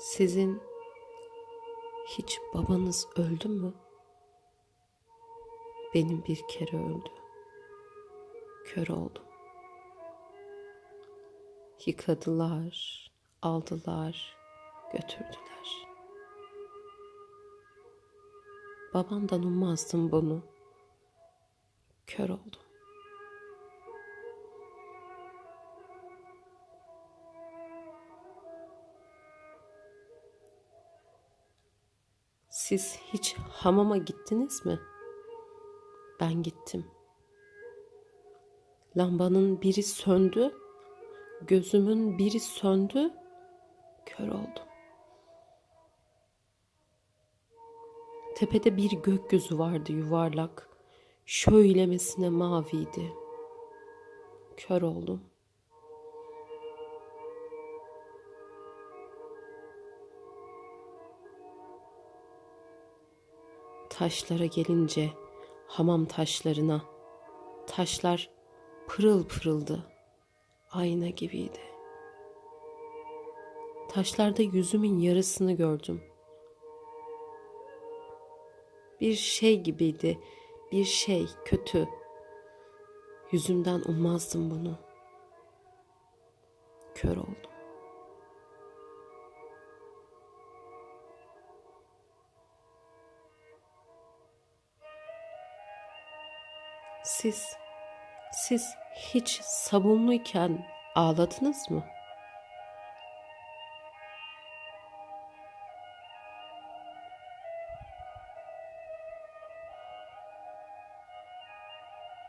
Sizin hiç babanız öldü mü? Benim bir kere öldü. Kör oldum. Yıkadılar, aldılar, götürdüler. Babamdan ummazdım bunu. Kör oldum. Siz hiç hamama gittiniz mi? Ben gittim. Lambanın biri söndü, gözümün biri söndü, kör oldum. Tepede bir gökyüzü vardı yuvarlak, şöylemesine maviydi. Kör oldum. Taşlara gelince hamam taşlarına taşlar pırıl pırıldı. Ayna gibiydi. Taşlarda yüzümün yarısını gördüm. Bir şey gibiydi. Bir şey kötü. Yüzümden ummazdım bunu. Kör oldum. Siz, siz hiç sabunluyken ağladınız mı?